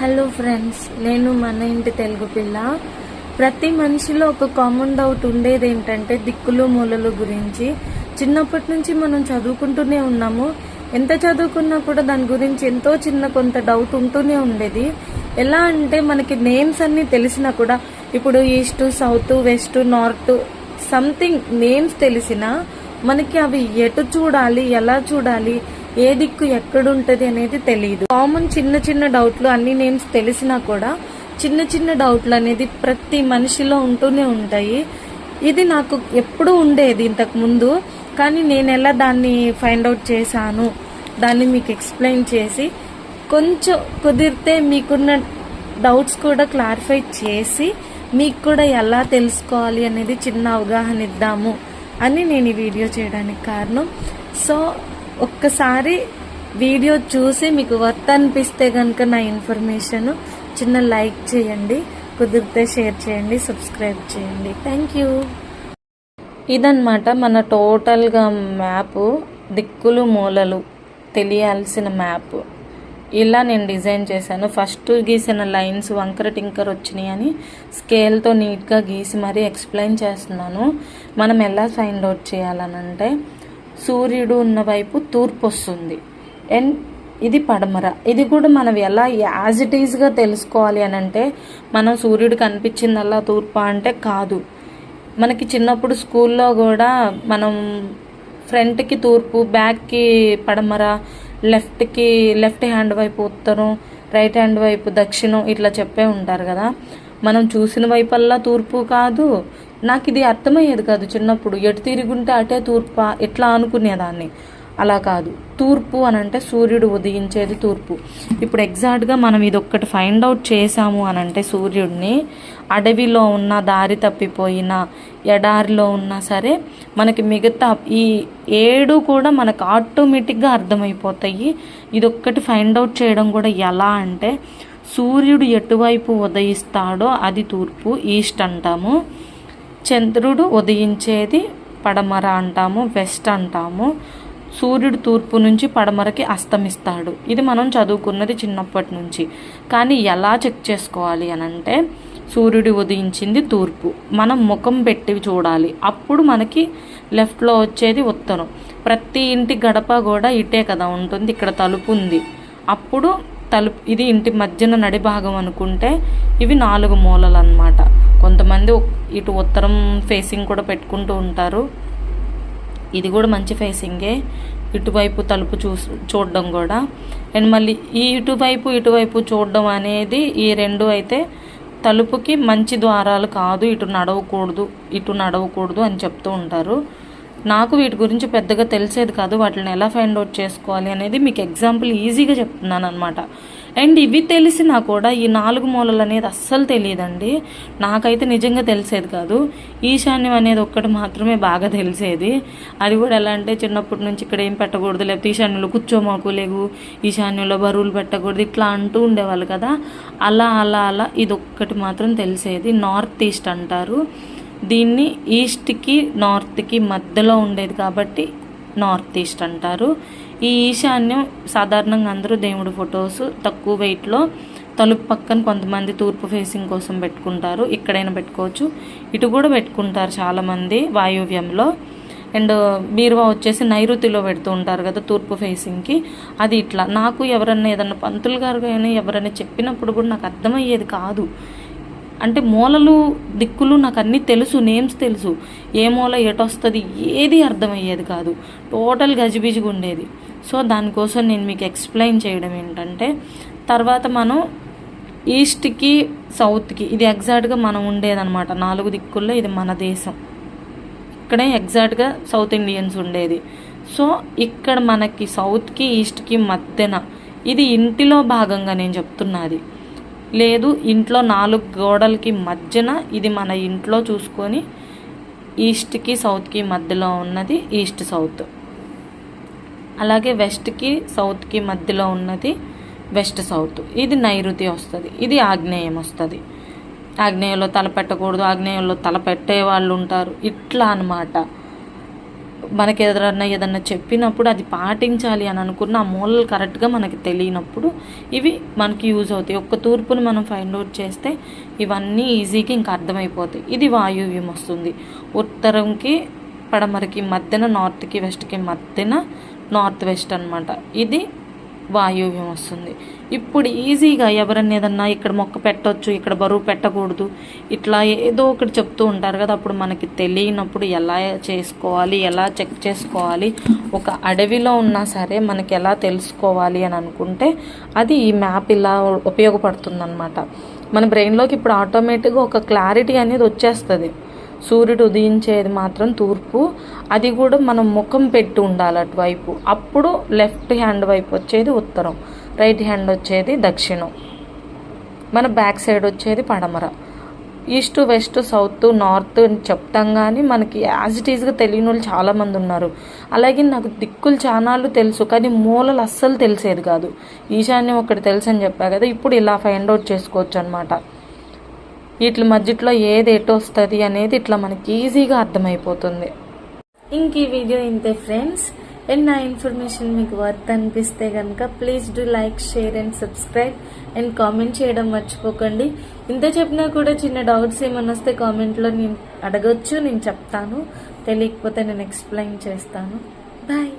Hello friends నేను మన ఇంటి తెలుగు పిల్ల. ప్రతి మనిషిలో ఒక కామన్ డౌట్ ఉండేది ఏంటంటే దిక్కులు మూలలు గురించి. చిన్నప్పటి నుంచి మనం చదువుకుంటూనే ఉన్నాము. ఎంత చదువుకున్నా కూడా దాని గురించి ఎంతో చిన్న కొంత డౌట్ ఉంటూనే ఉండేది. ఎలా అంటే మనకి నేమ్స్ అన్నీ తెలిసినా కూడా ఇప్పుడు east south west north something names తెలిసినా మనకి అవి ఎటు చూడాలి ఎలా చూడాలి ఏ దిక్కు ఎక్కడుంటది అనేది తెలియదు కామన్ చిన్న చిన్న డౌట్లు అన్ని నేమ్స్ తెలిసినా కూడా చిన్న చిన్న డౌట్లు అనేది ప్రతి మనిషిలో ఉంటూనే ఉంటాయి. ఇది నాకు ఎప్పుడూ ఉండేది ఇంతకు ముందు కానీ నేను ఎలా దాన్ని ఫైండ్ అవుట్ చేశాను దాన్ని మీకు ఎక్స్ప్లెయిన్ చేసి కొంచెం కుదిరితే మీకున్న డౌట్స్ కూడా క్లారిఫై చేసి మీకు కూడా ఎలా తెలుసుకోవాలి అనేది చిన్న అవగాహన ఇద్దాము అని నేను ఈ వీడియో చేయడానికి కారణం. సో ఒక్కసారి వీడియో చూసి మీకు వర్త్ అనిపిస్తే కనుక నా ఇన్ఫర్మేషన్ చిన్న లైక్ చేయండి కుదిరితే షేర్ చేయండి సబ్స్క్రైబ్ చేయండి. థ్యాంక్ యూ ఇదన్నమాట మన టోటల్గా మ్యాప్ దిక్కులు మూలలు తెలియాల్సిన మ్యాప్. ఇలా నేను డిజైన్ చేశాను. ఫస్ట్ గీసిన లైన్స్ వంకర టింకర్ వచ్చినాయి అని స్కేల్తో నీట్గా గీసి మరీ ఎక్స్ప్లెయిన్ చేస్తున్నాను. మనం ఎలా ఫైండ్ అవుట్ చేయాలనంటే సూర్యుడు ఉన్న వైపు తూర్పు వస్తుంది. అండ్ ఇది పడమర. ఇది కూడా మనం ఎలా యాజ్ ఇట్ ఈజ్గా తెలుసుకోవాలి అని అంటే మనం సూర్యుడు కనిపించిందల్లా తూర్పు అంటే కాదు. మనకి చిన్నప్పుడు స్కూల్లో కూడా మనం ఫ్రంట్కి తూర్పు బ్యాక్కి పడమర లెఫ్ట్కి లెఫ్ట్ హ్యాండ్ వైపు ఉత్తరం రైట్ హ్యాండ్ వైపు దక్షిణం ఇట్లా చెప్పే ఉంటారు కదా. మనం చూసిన వైపల్లా తూర్పు కాదు నాకు ఇది అర్థమయ్యేది కాదు చిన్నప్పుడు. ఎటు తిరుగుంటే అటే తూర్పా ఎట్లా అనుకునేదాన్ని? అలా కాదు. తూర్పు అని అంటే సూర్యుడు ఉదయించేది తూర్పు. ఇప్పుడు ఎగ్జాక్ట్గా మనం ఇది ఒక్కటి ఫైండ్ అవుట్ చేసాము అని అంటే సూర్యుడిని. అడవిలో ఉన్న దారి తప్పిపోయిన ఎడారిలో ఉన్నా సరే మనకి మిగతా ఈ ఏడు కూడా మనకు ఆటోమేటిక్గా అర్థమైపోతాయి. ఇది ఒక్కటి ఫైండ్ అవుట్ చేయడం కూడా ఎలా అంటే సూర్యుడు ఎటువైపు ఉదయిస్తాడో అది తూర్పు ఈస్ట్ అంటాము. చంద్రుడు ఉదయించేది పడమర అంటాము వెస్ట్ అంటాము. సూర్యుడు తూర్పు నుంచి పడమరకి అస్తమిస్తాడు. ఇది మనం చదువుకున్నది చిన్నప్పటి నుంచి. కానీ ఎలా చెక్ చేసుకోవాలి అని అంటే సూర్యుడు ఉదయించింది తూర్పు. మనం ముఖం పెట్టి చూడాలి. అప్పుడు మనకి లెఫ్ట్లో వచ్చేది ఉత్తరం. ప్రతి ఇంటి గడప కూడా ఇటే కదా ఉంటుంది. ఇక్కడ తలుపు ఉంది. అప్పుడు తలుపు ఇది ఇంటి మధ్యన నడి భాగం అనుకుంటే ఇవి నాలుగు మూలలు అనమాట కొంతమంది ఇటు ఉత్తరం ఫేసింగ్ కూడా పెట్టుకుంటూ ఉంటారు. ఇది కూడా మంచి ఫేసింగే ఇటువైపు తలుపు చూ చూడడం కూడా. అండ్ మళ్ళీ ఈ ఇటువైపు ఇటువైపు చూడడం అనేది ఈ రెండు అయితే తలుపుకి మంచి ద్వారాలు కాదు. ఇటు నడవకూడదు ఇటు నడవకూడదు అని చెప్తూ ఉంటారు. నాకు వీటి గురించి పెద్దగా తెలిసేది కాదు వాటిని ఎలా ఫైండ్ అవుట్ చేసుకోవాలి అనేది మీకు ఎగ్జాంపుల్ ఈజీగా చెప్తున్నాను అనమాట అండ్ ఇవి తెలిసినా కూడా ఈ నాలుగు మూలలు అనేది అస్సలు తెలియదండి. నాకైతే నిజంగా తెలిసేది కాదు. ఈశాన్యం అనేది ఒక్కటి మాత్రమే బాగా తెలిసేది. అది కూడా ఎలా అంటే చిన్నప్పటి నుంచి ఇక్కడ ఏం పెట్టకూడదు లేకపోతే ఈశాన్యంలో కూర్చోమాకు లేవు ఈశాన్యంలో బరువులు పెట్టకూడదు ఇట్లా అంటూ ఉండేవాళ్ళు కదా. అలా అలా అలా ఇది ఒక్కటి మాత్రం తెలిసేది. నార్త్ ఈస్ట్ అంటారు. దీన్ని ఈస్ట్కి నార్త్కి మధ్యలో ఉండేది కాబట్టి నార్త్ ఈస్ట్ అంటారు. ఈ ఈశాన్యం సాధారణంగా అందరూ దేవుడి ఫొటోస్ తక్కువ వెయిట్లో తలుపు పక్కన కొంతమంది తూర్పు ఫేసింగ్ కోసం పెట్టుకుంటారు. ఇక్కడైనా పెట్టుకోవచ్చు. ఇటు కూడా పెట్టుకుంటారు చాలామంది వాయువ్యంలో. అండ్ బీరువా వచ్చేసి నైరుతిలో పెడుతూ ఉంటారు కదా తూర్పు ఫేసింగ్కి. అది ఇట్లా. నాకు ఎవరన్నా ఏదన్నా పంతులు గారు కానీ ఎవరైనా చెప్పినప్పుడు కూడా నాకు అర్థమయ్యేది కాదు. అంటే మూలలు దిక్కులు నాకు అన్నీ తెలుసు నేమ్స్ తెలుసు. ఏ మూల ఎటొస్తుంది ఏది అర్థమయ్యేది కాదు. టోటల్ గజిబిజిగా ఉండేది. సో దానికోసం నేను మీకు ఎక్స్ప్లెయిన్ చేయడం ఏంటంటే తర్వాత మనం ఈస్ట్కి సౌత్కి ఇది ఎగ్జాక్ట్గా మనం ఉండేదన్నమాట. నాలుగు దిక్కుల్లో ఇది మన దేశం. ఇక్కడే ఎగ్జాక్ట్గా సౌత్ ఇండియన్స్ ఉండేది. సో ఇక్కడ మనకి సౌత్కి ఈస్ట్కి మధ్యన ఇది ఇంటిలో భాగంగా నేను చెప్తున్నది. లేదు ఇంట్లో నాలుగు గోడలకి మధ్యన ఇది మన ఇంట్లో చూసుకొని ఈస్ట్కి సౌత్కి మధ్యలో ఉన్నది ఈస్ట్ సౌత్. అలాగే వెస్ట్కి సౌత్కి మధ్యలో ఉన్నది వెస్ట్ సౌత్. ఇది నైరుతి వస్తుంది ఇది ఆగ్నేయం వస్తుంది. ఆగ్నేయంలో తల పెట్టకూడదు ఆగ్నేయంలో తల పెట్టే వాళ్ళు ఉంటారు ఇట్లా అనమాట మనకి ఎదురన్నా ఏదన్నా చెప్పినప్పుడు అది పాటించాలి అని అనుకున్న ఆ మూలలు కరెక్ట్గా మనకి తెలియనప్పుడు ఇవి మనకి యూజ్ అవుతాయి. ఒక్క తూర్పును మనం ఫైండ్ అవుట్ చేస్తే ఇవన్నీ ఈజీగా ఇంకా అర్థమైపోతాయి. ఇది వాయువ్యం వస్తుంది. ఉత్తరంకి పడమరకి మధ్యన నార్త్కి వెస్ట్కి మధ్యన నార్త్ వెస్ట్ అన్నమాట. ఇది వాయువ్యం వస్తుంది. ఇప్పుడు ఈజీగా ఎవరన్నా ఏదన్నా ఇక్కడ మొక్క పెట్టొచ్చు ఇక్కడ బరువు పెట్టకూడదు ఇట్లా ఏదో ఒకటి చెప్తూ ఉంటారు కదా. అప్పుడు మనకి తెలియనప్పుడు ఎలా చేసుకోవాలి ఎలా చెక్ చేసుకోవాలి ఒక అడవిలో ఉన్నా సరే మనకి ఎలా తెలుసుకోవాలి అని అనుకుంటే అది ఈ మ్యాప్ ఇలా ఉపయోగపడుతుందన్నమాట. మన బ్రెయిన్లోకి ఇప్పుడు ఆటోమేటిక్గా ఒక క్లారిటీ అనేది వచ్చేస్తుంది. సూర్యుడు ఉదయించేది మాత్రం తూర్పు. అది కూడా మనం ముఖం పెట్టి ఉండాలి అటువైపు. అప్పుడు లెఫ్ట్ హ్యాండ్ వైపు వచ్చేది ఉత్తరం. రైట్ హ్యాండ్ వచ్చేది దక్షిణం. మన బ్యాక్ సైడ్ వచ్చేది పడమర. ఈస్ట్ వెస్ట్ సౌత్ నార్త్ అని చెప్తాం కానీ మనకి యాజ్ ఇట్ ఈజ్గా తెలియని వాళ్ళు చాలామంది ఉన్నారు. అలాగే నాకు దిక్కులు చానాలు తెలుసు కానీ మూలలు అస్సలు తెలిసేది కాదు. ఈశాన్యం ఒకటి తెలుసు అని చెప్పా కదా ఇప్పుడు ఇలా ఫైండ్ అవుట్ చేసుకోవచ్చు అనమాట వీటి మధ్యలో ఏది ఎటు వస్తుంది అనేది ఇట్లా మనకి ఈజీగా అర్థమైపోతుంది. ఇంక ఈ వీడియో ఇంతే ఫ్రెండ్స్. అండ్ నా ఇన్ఫర్మేషన్ మీకు వర్త్ అనిపిస్తే కనుక please do like share and subscribe and comment చేయడం మర్చిపోకండి. ఇంత చెప్పినా కూడా చిన్న డౌట్స్ ఏమైనా వస్తే కామెంట్లో నేను అడగొచ్చు నేను చెప్తాను. తెలియకపోతే నేను ఎక్స్ప్లెయిన్ చేస్తాను. బాయ్.